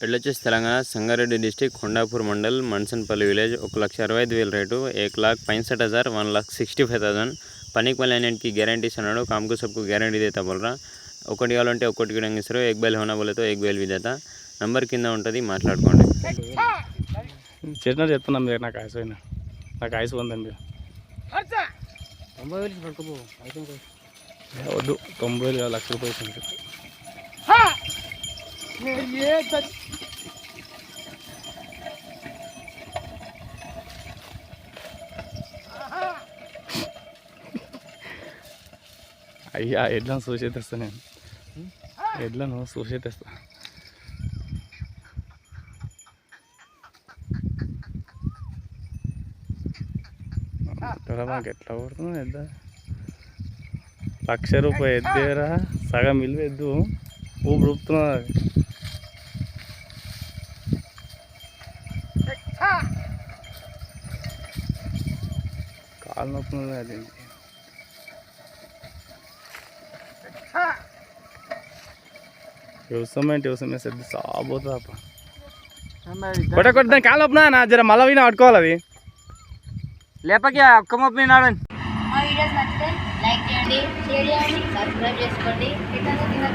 ఎడ్లొచ్చేసి Telangana Sangareddy district Kondapur mandal Mansanpally village ఒక లక్ష అరవై ఐదు వేల రేటు ఏక్ లాక్ पैंसठ हज़ार one lakh sixty five thousand పనికి మళ్ళీ అనేటికి గ్యారంటీస్ అన్నాడు కామ్కు సబ్కు గ్యారంటీ దేతా బోల్రా ఒకటి కావాలంటే ఒకటి కూడా ఇస్తారు ఎగ్ బయలు హోనా బోలేతో ఎగ్ బయలు విదేత నంబర్ కింద ఉంటుంది మాట్లాడుకోండి చేసిన చెప్తున్నాం మీరు నాకు ఆయుసు అయినా నాకు ఆయుసు ఉందండి మీరు తొంభై వేలు పట్టుకోపో అయితే ఏ వద్దు తొంభై వేలు కాదు, లక్ష రూపాయలు ఇస్తాను. అయ్యా ఎడ్లను చూసే తెస్తా నేను ఎడ్లను చూసే తెస్తా మాకు ఎట్లా పడుతుంది ఎద్ద లక్ష రూపాయలు ఎద్దేరా సగం ఇల్లు ఎద్దు. ఊపు రూపుతున్నది అది కాలు నొప్పున్నది అది వ్యవసాయం అంటే వ్యవసాయం సర్ది సాబోతుంది అప్ప కొట్ట కొట్ట దాని కాలు నొప్పునా నా జర మళ్ళీ వినా పట్టుకోవాలి అది లేపకి ఒక్క మొప్పి నాడని మా వీడియోస్ నచ్చితే లైక్ చేయండి షేర్ చేయండి సబ్స్క్రైబ్ చేసుకోండి కింద కింద